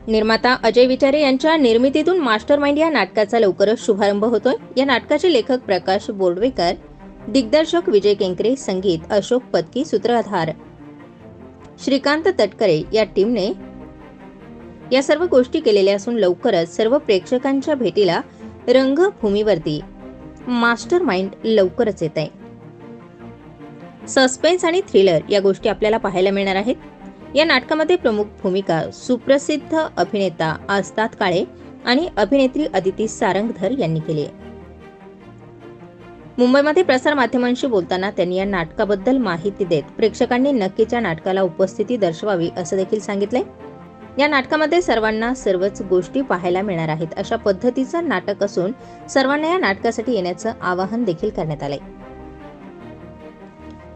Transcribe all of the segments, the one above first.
निर्माता अजय विचारे यांच्या निर्मितीतून मास्टर माइंड या नाटकाचा लवकरच शुभारंभ होतोय. या नाटकाचे लेखक प्रकाश बोर्डवेकर दिग्दर्शक विजय केंकरे संगीत अशोक पत्की सूत्रधार श्रीकांत तटकरे या टीमने या सर्व गोष्टी केलेल्या असून लवकरच सर्व प्रेक्षकांच्या भेटीला रंगभूमीवरती मास्टर माइंड लवकरच येत आहे सस्पेन्स आणि थ्रिलर या गोष्टी आपल्याला पाहायला मिळणार आहेत. या नाटकामध्ये प्रमुख भूमिका सुप्रसिद्ध अभिनेता आस्ताद काळे आणि अभिनेत्री अदिती सारंगधर यांनी केली आहे. मुंबईमध्ये प्रसार माध्यमांशी बोलताना त्यांनी या नाटकाबद्दल माहिती देत प्रेक्षकांनी नक्कीच या नाटकाला उपस्थिती दर्शवावी असं देखील सांगितलंय. या नाटकामध्ये सर्वांना सर्वच गोष्टी पाहायला मिळणार आहेत अशा पद्धतीचं नाटक असून सर्वांना या नाटकासाठी येण्याचं आवाहन देखील करण्यात आलंय.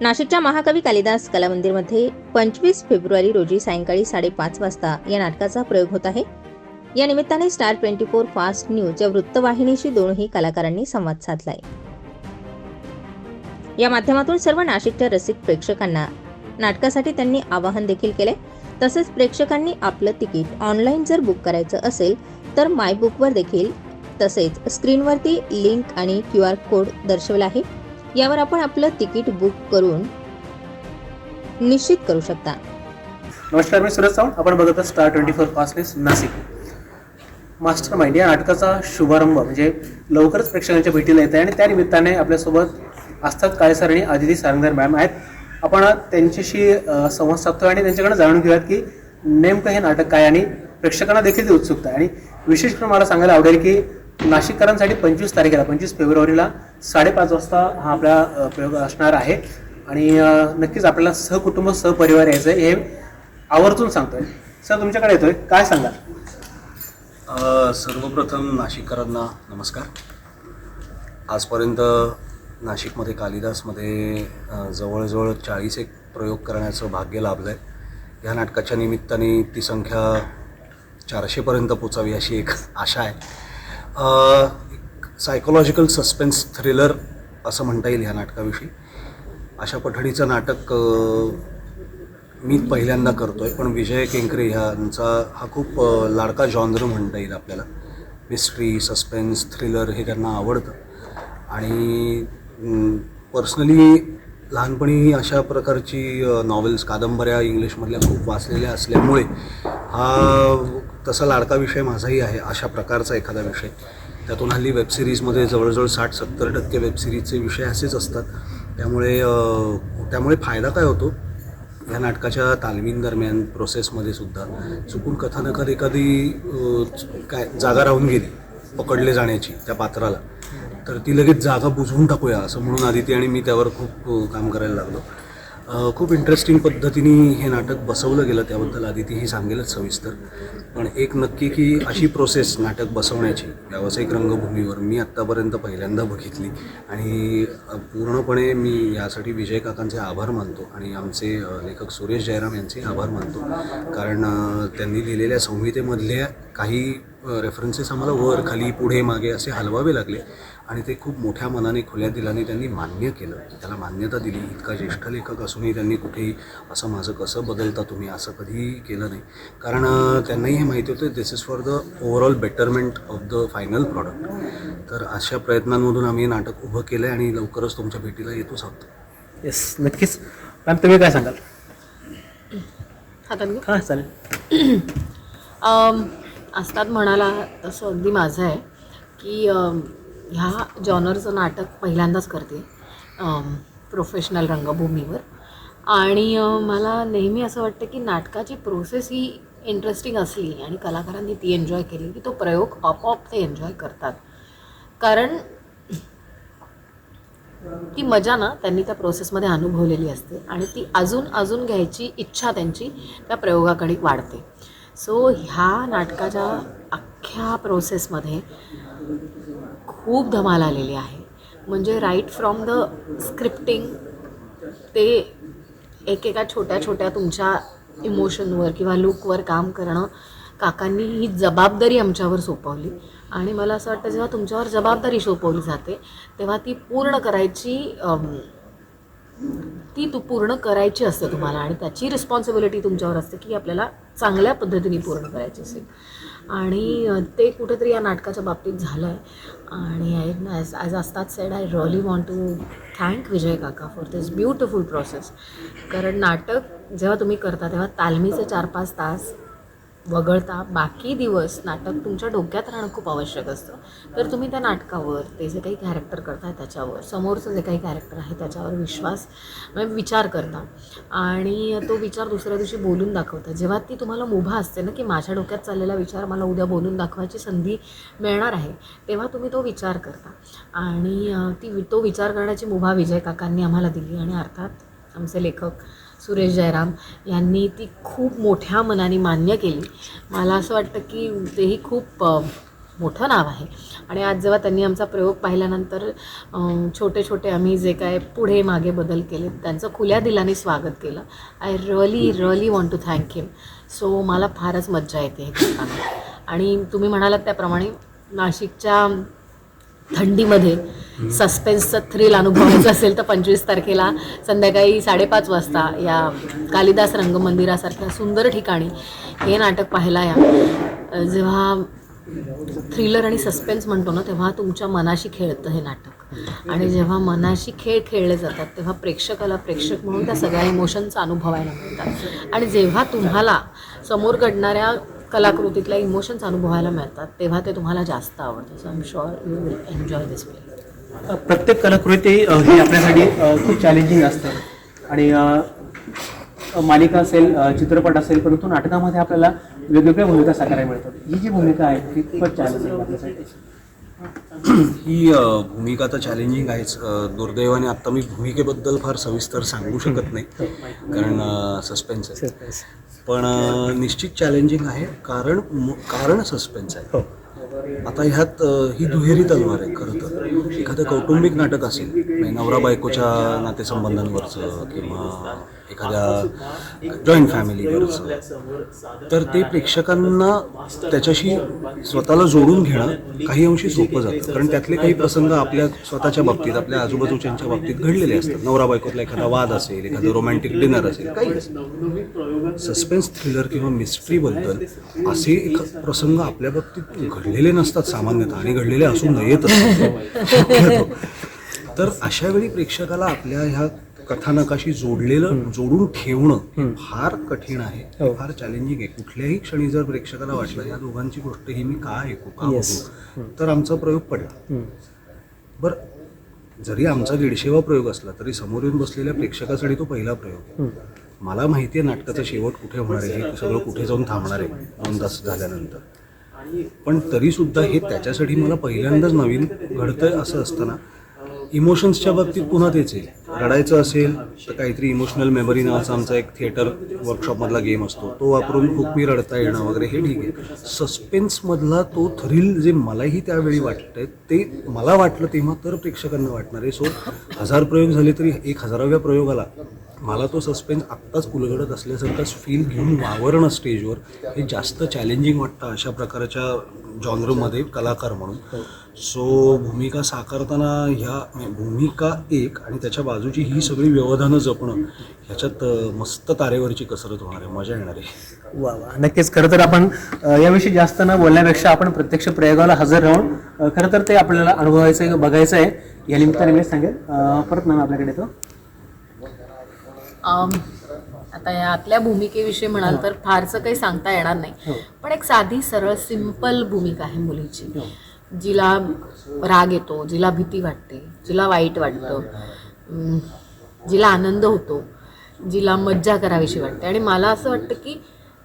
नाशिकच्या महाकवी कालिदास कलामंदिरमध्ये पंचवीस फेब्रुवारी रोजी सायंकाळी साडेपाच वाजता या नाटकाचा प्रयोग होत आहे. या निमित्ताने star twenty four fast news या वृत्तवाहिनीशी दोनही कलाकारांनी संवाद साधलाय. या माध्यमातून सर्व नाशिकच्या रसिक प्रेक्षकांना नाटकासाठी त्यांनी आवाहन देखील केले तसेच प्रेक्षकांनी आपलं तिकीट ऑनलाईन जर बुक करायचं असेल तर माय बुकवर देखील तसेच स्क्रीनवरती लिंक आणि क्यू आर कोड दर्शवला आहे. यावर आपण आपलं तिकीट बुक करून निश्चित करू शकता. नमस्कार मी सुरज सावंत आपण बघत आहात स्टार ट्वेंटी फोर पासलेस नाशिक. मास्टर माइंड या नाटकाचा शुभारंभ म्हणजे लवकरच प्रेक्षकांच्या भेटीला येत आहे आणि त्या निमित्ताने आपल्यासोबत असतात काळे सर आणि आदिती सारंगधर मॅम आहेत. आपण त्यांच्याशी संवाद साधतो आणि त्यांच्याकडे जाणून घेऊयात की नेमकं हे नाटक काय आणि प्रेक्षकांना देखील ती उत्सुकता आहे. आणि विशेष करून मला सांगायला आवडेल की नाशिककरांसाठी पंचवीस तारखेला पंचवीस फेब्रुवारीला साडेपाच वाजता हा आपला प्रयोग असणार आहे. आणि नक्कीच आपल्याला सहकुटुंब सहपरिवार यायचं आहे हे आवर्जून सांगतोय. सर तुमच्याकडे येतोय. काय सांगाल? सर्वप्रथम नाशिककरांना नमस्कार. आजपर्यंत नाशिकमध्ये कालिदासमध्ये जवळजवळ चाळीस एक प्रयोग करण्याचं भाग्य लाभलं आहे ह्या नाटकाच्या निमित्ताने ती संख्या चारशेपर्यंत पोचावी अशी एक आशा आहे. सायकोलॉजिकल सस्पेन्स थ्रिलर असं म्हणता येईल ह्या नाटकाविषयी. अशा पठडीचं नाटक मी पहिल्यांदा करतो आहे पण विजय केंकरे ह्यांचा हा खूप लाडका जॉनर म्हणता येईल आपल्याला. मिस्ट्री सस्पेन्स थ्रिलर हे त्यांना आवडतं. आणि पर्सनली लहानपणी अशा प्रकारची नॉवेल्स कादंबऱ्या इंग्लिशमधल्या खूप वाचलेल्या असल्यामुळे हा तसा लाडका विषय माझाही आहे अशा प्रकारचा एखादा विषय. त्यातून हल्ली वेबसिरीजमध्ये जवळजवळ साठ सत्तर टक्के वेबसिरीजचे विषय असेच असतात. त्यामुळे त्यामुळे फायदा काय होतो? ह्या नाटकाच्या तालमींदरम्यान प्रोसेसमध्ये सुद्धा चुकून कथानकात एखादी काय जागा राहून गेली पकडले जाण्याची त्या पात्राला. तर ती लगेच जागा बुजवून टाकूया असं म्हणून आदिती आणि मी त्यावर खूप काम करायला लागलो. खूप इंटरेस्टिंग पद्धतीने हे नाटक बसवलं गेलं त्याबद्दल आदिती ही सांगेलच सविस्तर. पण एक नक्की की अशी प्रोसेस नाटक बसवण्याची व्यावसायिक रंगभूमीवर मी आत्तापर्यंत पहिल्यांदा बघितली आणि पूर्णपणे मी यासाठी विजय काकांचे आभार मानतो आणि आमचे लेखक सुरेश जयराम यांचे आभार मानतो. कारण त्यांनी लिहिलेल्या संहितेमधल्या काही रेफरन्सेस आम्हाला वर खाली पुढे मागे असे हलवावे लागले. आणि ते खूप मोठ्या मनाने खुल्या दिलाने त्यांनी मान्य केलं. त्याला मान्यता दिली. इतका ज्येष्ठ लेखक असूनही त्यांनी कुठेही असं माझं कसं बदलता तुम्ही असं कधीही केलं नाही. कारण त्यांनाही हे माहिती होतं this is for the overall betterment of the final product तर अशा प्रयत्नांमधून आम्ही हे नाटक उभं केलं आहे आणि लवकरच तुमच्या भेटीला येतोच आहोत येस नक्कीच. मॅम तुम्ही काय सांगाल? हातात हां चालेल. अम, आस्ताद म्हणाला तसं अगदी माझं आहे की ह्या जॉनरचं नाटक पहिल्यांदाच करते प्रोफेशनल रंगभूमीवर. आणि मला नेहमी असं वाटतं की नाटकाची प्रोसेस ही इंटरेस्टिंग असली आणि कलाकारांनी ती एन्जॉय केली की तो प्रयोग आपोआप ते एन्जॉय करतात. कारण ती मजा ना त्यांनी त्या प्रोसेसमध्ये अनुभवलेली असते आणि ती अजून अजून घ्यायची इच्छा त्यांची त्या प्रयोगाकडे वाढते. सो ह्या नाटकाच्या अख्ख्या प्रोसेसमध्ये खूप धमाल आलेली आहे. म्हणजे राईट फ्रॉम द स्क्रिप्टिंग ते एकेका छोट्या छोट्या तुमच्या इमोशनवर किंवा लुकवर काम करणं काकांनी ही जबाबदारी आमच्यावर सोपवली. आणि मला असं वाटतं जेव्हा तुमच्यावर जबाबदारी सोपवली जाते तेव्हा ती पूर्ण करायची ती तू पूर्ण करायची असते तुम्हाला आणि त्याची रिस्पॉन्सिबिलिटी तुमच्यावर असते की आपल्याला चांगल्या पद्धतीने पूर्ण करायची असेल. आणि ते कुठंतरी या नाटकाच्या बाबतीत झालं आहे आणि आय ॲज ॲज असतात said I really want to thank Vijay काका फॉर दिस ब्युटिफुल प्रोसेस कारण नाटक जेव्हा तुम्ही करता तेव्हा तालमीचे चार पाच तास वगळता बाकी दिवस नाटक तुमच्या डोक्यात राहणं खूप आवश्यक असतं. तर तुम्ही त्या नाटकावर ते जे काही कॅरेक्टर करताय त्याच्यावर समोरचं जे काही कॅरेक्टर आहे त्याच्यावर विश्वास म्हणजे विचार करता. आणि तो विचार दुसऱ्या दिवशी बोलून दाखवता. जेव्हा ती तुम्हाला मुभा असते ना की माझ्या डोक्यात चाललेला विचार मला उद्या बोलून दाखवायची संधी मिळणार आहे तेव्हा तुम्ही तो विचार करता. आणि ती वि- तो विचार करण्याची मुभा विजय काकांनी आम्हाला दिली आणि अर्थात आमचे लेखक सुरेश जयराम यांनी ती खूप मोठ्या मनाने मान्य केली. मला असं वाटतं की तेही खूप मोठं नाव आहे. आणि आज जेव्हा त्यांनी आमचा प्रयोग पाहिल्यानंतर छोटे छोटे आम्ही जे काय पुढे मागे बदल केले त्यांचं खुल्या दिलाने स्वागत केलं. I really really want to thank him so मला फारच मज्जा येते हे करताना. आणि तुम्ही म्हणालात त्याप्रमाणे नाशिकच्या थंडीमध्ये. सस्पेन्सचं थ्रिल अनुभवायचं असेल तर पंचवीस तारखेला संध्याकाळी साडेपाच वाजता या कालिदास रंगमंदिरासारख्या सुंदर ठिकाणी हे नाटक पाहायला या. जेव्हा थ्रिलर आणि सस्पेन्स म्हणतो ना तेव्हा तुमच्या मनाशी खेळतं हे नाटक. आणि जेव्हा मनाशी खेळ खेळले जातात तेव्हा प्रेक्षकाला प्रेक्षक म्हणून त्या सगळ्या इमोशनचा अनुभवायला मिळतात. आणि जेव्हा तुम्हाला समोर घडणाऱ्या कलाकृतीतल्या इमोशन्स अनुभवायला मिळतात तेव्हा ते तुम्हाला जास्त आवडतं. So I am sure you will enjoy this play प्रत्येक कलाकृती ही आपल्यासाठी खूप चॅलेंजिंग असते. आणि मालिका असेल चित्रपट असेल परंतु नाटकामध्ये आपल्याला वेगवेगळ्या भूमिका साकारायला मिळतात. ही जी भूमिका आहे ती खूपच चॅलेंजिंग आपल्यासाठी. ही भूमिका तर चॅलेंजिंग आहेच. दुर्दैवाने आत्ता मी भूमिकेबद्दल फार सविस्तर सांगू शकत नाही कारण सस्पेन्स आहे. पण निश्चित चॅलेंजिंग आहे कारण कारण सस्पेन्स आहे. आता ह्यात ही दुहेरी तलवार आहे खरं तर. एखादं कौटुंबिक नाटक असेल म्हणजे नवरा बायकोच्या नातेसंबंधांवरचं किंवा एखाद्या जॉईंट फॅमिलीवरचं तर ते प्रेक्षकांना त्याच्याशी स्वतःला जोडून घेणं काही अंशी सोपं जातं. कारण त्यातले काही प्रसंग आपल्या स्वतःच्या बाबतीत आपल्या आजूबाजूच्यांच्या बाबतीत घडलेले असतात. नवरा बायकोतला एखादा वाद असेल एखादं रोमॅन्टिक डिनर असेल. काही सस्पेन्स थ्रिलर किंवा मिस्ट्रीबद्दल असे एक प्रसंग आपल्या बाबतीत घडलेले नसतात सामान्यतः आणि घडलेले असून नयेत. तर अशा वेळी प्रेक्षकाला आपल्या ह्या कथानकाशी जोडलेलं जोडून ठेवणं फार कठीण आहे. हे. फार चॅलेंजिंग आहे. कुठल्याही क्षणी जर प्रेक्षकाला वाटलं या दोघांची गोष्ट ही मी का ऐकू का बघू? तर आमचा प्रयोग पडला. बरं जरी आमचा दीडशेवा प्रयोग असला तरी समोर येऊन बसलेल्या प्रेक्षकासाठी तो पहिला प्रयोग. आहे. मला माहिती आहे नाटकाचा शेवट कुठे होणार आहे हे सगळं कुठे जाऊन थांबणार आहे दोन तास झाल्यानंतर. पण तरी सुद्धा हे त्याच्यासाठी मला पहिल्यांदाच नवीन घडतंय असं असताना इमोशन्सच्या बाबतीत पुन्हा तेच आहे. रडायचं असेल तर काहीतरी इमोशनल मेमरी नावाचा आमचा एक थिएटर वर्कशॉपमधला गेम असतो. तो वापरून खूप मी रडता येणं वगैरे हे ठीक आहे. सस्पेन्समधला तो थ्रिल जे मलाही त्यावेळी वाटतंय ते मला वाटलं तेव्हा तर प्रेक्षकांना वाटणार आहे. सो हजार प्रयोग झाले तरी एक हजाराव्या प्रयोगाला मला तो सस्पेन्स आत्ताच उलगडत असल्यासारखाच फील घेऊन वावरणं स्टेजवर हे जास्त चॅलेंजिंग वाटतं अशा प्रकारच्या जॉनरमध्ये कलाकार म्हणून. सो भूमिका साकारताना ह्या म्हणजे भूमिका एक आणि त्याच्या बाजूची ही सगळी व्यवधानं जपणं ह्याच्यात मस्त तारेवरची कसरत होणार आहे मजा येणार आहे. वा वा. नक्कीच. खरं तर आपण याविषयी जास्त न बोलण्यापेक्षा आपण प्रत्यक्ष प्रयोगाला हजर राहून खरं तर ते आपल्याला अनुभवायचं आहे बघायचं आहे. या निमित्ताने मी सांगेल परत मॅम आपल्याकडे तो अम, आता यातल्या भूमिकेविषयी म्हणाल तर फारसं काही सांगता येणार नाही. पण एक साधी सरळ सिंपल भूमिका आहे मुलीची. जिला राग येतो जिला भीती वाटते जिला वाईट वाटतं जिला आनंद होतो जिला मज्जा करावीशी वाटते. आणि मला असं वाटतं की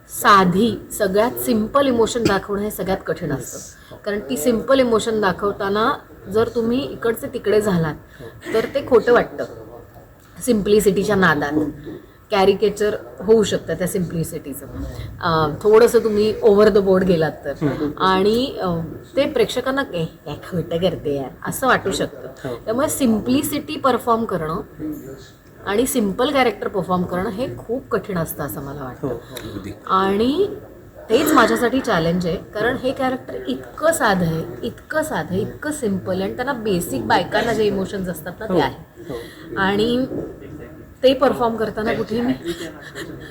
साधी सगळ्यात सिंपल इमोशन दाखवणं हे सगळ्यात कठीण असतं. कारण ती सिंपल इमोशन दाखवताना जर तुम्ही इकडचे तिकडे झालात तर ते खोटं वाटतं. सिम्प्लिसिटीच्या नादात. कॅरिकेचर होऊ शकतं त्या सिम्प्लिसिटीचं थोडंसं तुम्ही ओव्हर द बोर्ड गेलात तर. आणि ते प्रेक्षकांना "ए, काय खोटं करते यार. असं वाटू शकतं. त्यामुळे सिम्प्लिसिटी परफॉर्म करणं आणि सिंपल कॅरेक्टर परफॉर्म करणं हे खूप कठीण असतं असं मला वाटतं. अगदी. आणि तेच माझ्यासाठी चॅलेंज आहे कारण हे कॅरेक्टर इतकं साधं आहे इतकं साधं आहे इतकं सिंपल आणि त्यांना बेसिक बायकांना जे इमोशन्स असतात ना ते आहे. आणि ते परफॉर्म करताना कुठे मी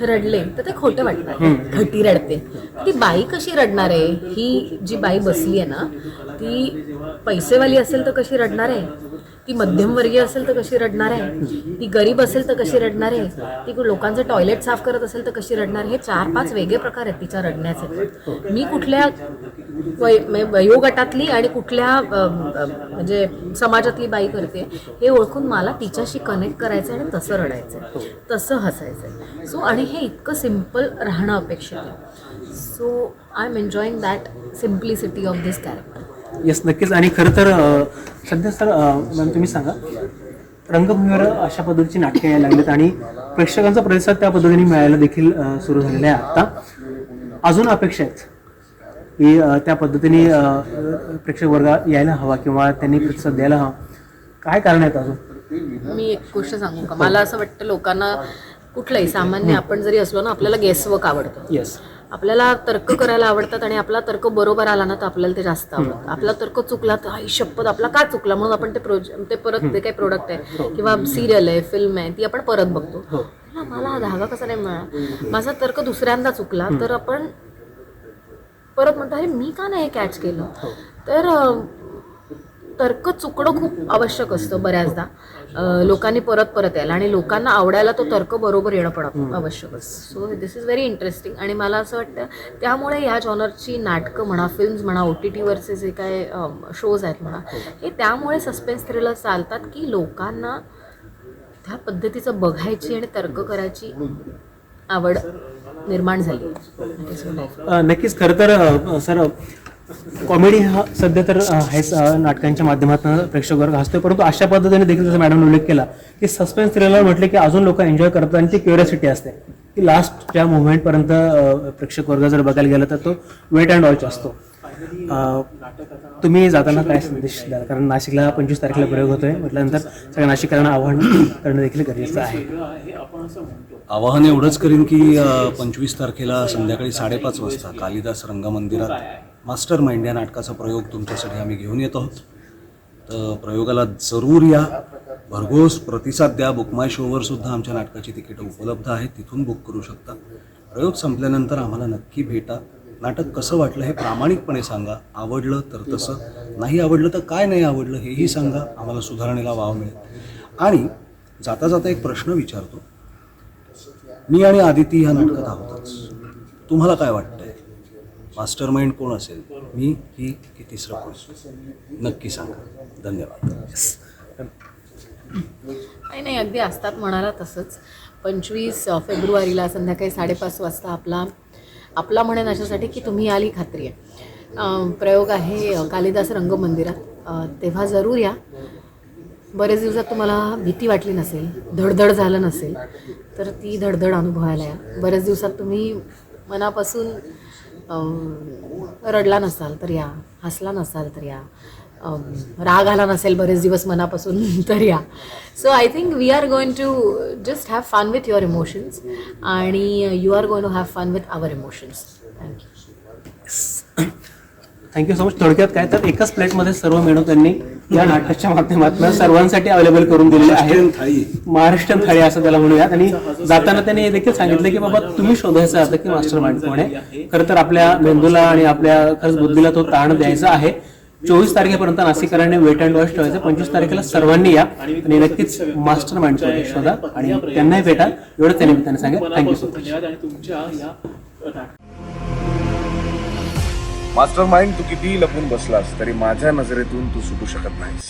रडले तर ते खोटं वाटणार घटी रडते. ती बाई कशी रडणार आहे? ही जी बाई बसली आहे ना ती पैसेवाली असेल तर कशी रडणार आहे? ती मध्यमवर्गीय असेल तर कशी रडणार आहे? ती गरीब असेल तर कशी रडणार आहे? ती लोकांचं टॉयलेट साफ करत असेल तर कशी रडणार? हे चार पाच वेगळे प्रकार आहेत तिच्या रडण्याचे. मी कुठल्या वय म्हणजे वयोगटातली आणि कुठल्या म्हणजे समाजातली बाई करते हे ओळखून मला तिच्याशी कनेक्ट करायचं आणि तसं रडायचं तसं हसायचं सो आणि हे इतकं सिंपल राहणं अपेक्षित आहे. So I am enjoying that simplicity of this character yes नक्कीच. आणि खरं तर सध्या सर मॅम तुम्ही सांगा रंगभूमीवर अशा पद्धतीची नाटकं यायला लागलीत आणि प्रेक्षकांचा प्रतिसाद त्या पद्धतीने मिळायला देखील सुरू झालेला आहे आत्ता अजून अपेक्षा आहेत की त्या पद्धतीने प्रेक्षक वर्ग यायला हवा किंवा त्यांनी प्रतिसाद द्यायला हवा. काय कारण आहेत अजून? मी एक गोष्ट सांगू का? मला असं वाटतं लोकांना कुठलंही सामान्य आपण जरी असलो ना आपल्याला गेसवर्क आवडतं. येस आपल्याला तर्क करायला आवडतात आणि आपला तर्क बरोबर आला ना तर आपल्याला ते जास्त आवडतं. आपला तर्क चुकला तर आई शपथ आपला का चुकला? म्हणून आपण ते प्रोज ते परत ते काही प्रोडक्ट आहे. किंवा सिरियल आहे फिल्म आहे ती आपण परत बघतो. मला मला हा धागा कसा नाही मिळाला माझा तर्क दुसऱ्यांदा चुकला तर आपण परत म्हणतो अरे मी का नाही कॅच केलं? तर अं, तर्क चुकणं खूप आवश्यक असतं बऱ्याचदा. लोकांनी परत परत यायला आणि लोकांना आवडायला तो तर्क बरोबर येणं पण आवश्यक so this is very interesting आणि मला असं वाटतं त्यामुळे या जॉनरची नाटकं म्हणा फिल्म्स म्हणा ओ टी टीवरचे जे काय शोज आहेत म्हणा हे. त्यामुळे सस्पेन्स थ्रिलर चालतात की लोकांना त्या पद्धतीचं बघायची आणि तर्क करायची आवड निर्माण झाली. नक्कीच. खरं तर सर कॉमेडी हा सध्या तर हेच नाटकांच्या माध्यमातून प्रेक्षक वर्ग हसतोय. परंतु अशा पद्धतीने देखील जसं मॅडमने उल्लेख केला की सस्पेन्स थ्रिलर म्हटले की अजून लोक एन्जॉय करतात आणि ती क्युरियोसिटी असते. की लास्ट ज्या मुवमेंटपर्यंत प्रेक्षक वर्ग जर बघायला गेला तर तो वेट अँड वॉच असतो. तुम्ही जाताना काय संदेश द्याल? कारण नाशिकला पंचवीस तारखेला प्रयोग होतोय. म्हटल्यानंतर सगळ्या नाशिकरांना आव्हान करणं देखील गरजेचं आहे. आवाहन एवढंच करीन की पंचवीस तारखेला संध्याकाळी साडेपाच वाजता कालिदास रंगमंदिरात मास्टर माइंड या नाटकाचा प्रयोग तुमच्यासाठी आम्ही घेऊन येत आहोत. तर प्रयोगाला जरूर या. भरघोस प्रतिसाद द्या. बुकमाय शोवर सुद्धा आमच्या नाटकाची तिकीटं उपलब्ध आहेत. तिथून बुक करू शकता. प्रयोग संपल्यानंतर आम्हाला नक्की भेटा. नाटक कसं वाटलं हे प्रामाणिकपणे सांगा. आवडलं तर तसं. नाही आवडलं तर काय नाही आवडलं हेही सांगा. आम्हाला सुधारणेला वाव मिळेल. आणि जाता जाता एक प्रश्न विचारतो. मी आणि आदिती ह्या नाटकात आहोतच. तुम्हाला काय वाटतं? मास्टर माइंड कोण असेल? मी ही की तिसरं कोण? नक्की सांगा. धन्यवाद. नाही नाही अगदी असतात म्हणाला तसंच. पंचवीस फेब्रुवारीला संध्याकाळी साडेपाच वाजता आपला आपला म्हणेन अशासाठी की तुम्ही आली खात्री आहे. प्रयोग आहे कालिदास रंगमंदिरात. तेव्हा जरूर या. बरेच दिवसात तुम्हाला भीती वाटली नसेल धडधड झालं नसेल तर ती धडधड अनुभवायला या. बरेच दिवसात तुम्ही मनापासून रडला नसाल तर या हसला नसाल तर या राग आला नसेल बरेच दिवस मनापासून तर या. So I think we are going to just have fun with your emotions आणि you are going to have fun with our emotions thank you thank you so much थोडक्यात काय तर एकाच प्लेटमध्ये सर्व मेनू त्यांनी या नाटकाच्या माध्यमातून सर्वांसाठी अवेलेबल करून दिलेले आहे महाराष्ट्रीयन थाळी. असं त्याला म्हणूयात. आणि जाताना त्यांनी हे देखील सांगितलं की बाबा तुम्ही शोधायचं असं की मास्टर माइंड कोण आहे? खरं तर आपल्या मेंदूला आणि आपल्या खरंच बुद्धीला तो ताण द्यायचा आहे. चोवीस तारखेपर्यंत नाशिकरांनी वेट अँड वॉच ठेवायचं. पंचवीस तारखेला सर्वांनी या आणि नक्कीच मास्टर माइंड शोधा आणि त्यांनाही भेटा. एवढंच त्या निमित्ताने सांगा thank you so much mastermind तू कितीही लपून बसलास तरी माझ्या नजरेतून तू सुटू शकत नाहीस.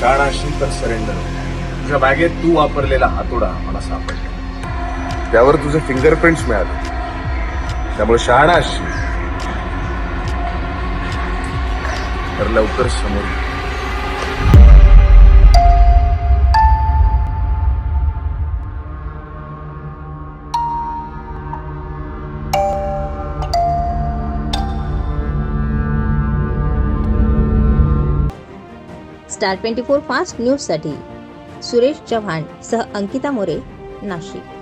शाळाशी तर सरेंडर तुझ्या बॅगेत तू वापरलेला हातोडा मला सापडला. त्यावर तुझे फिंगरप्रिंट्स मिळाले. त्यामुळे शहाणा असशील तर लवकर समोर स्टार ट्वेंटी फोर फास्ट न्यूजसाठी सुरेश चव्हाण सह अंकिता मोरे नाशिक.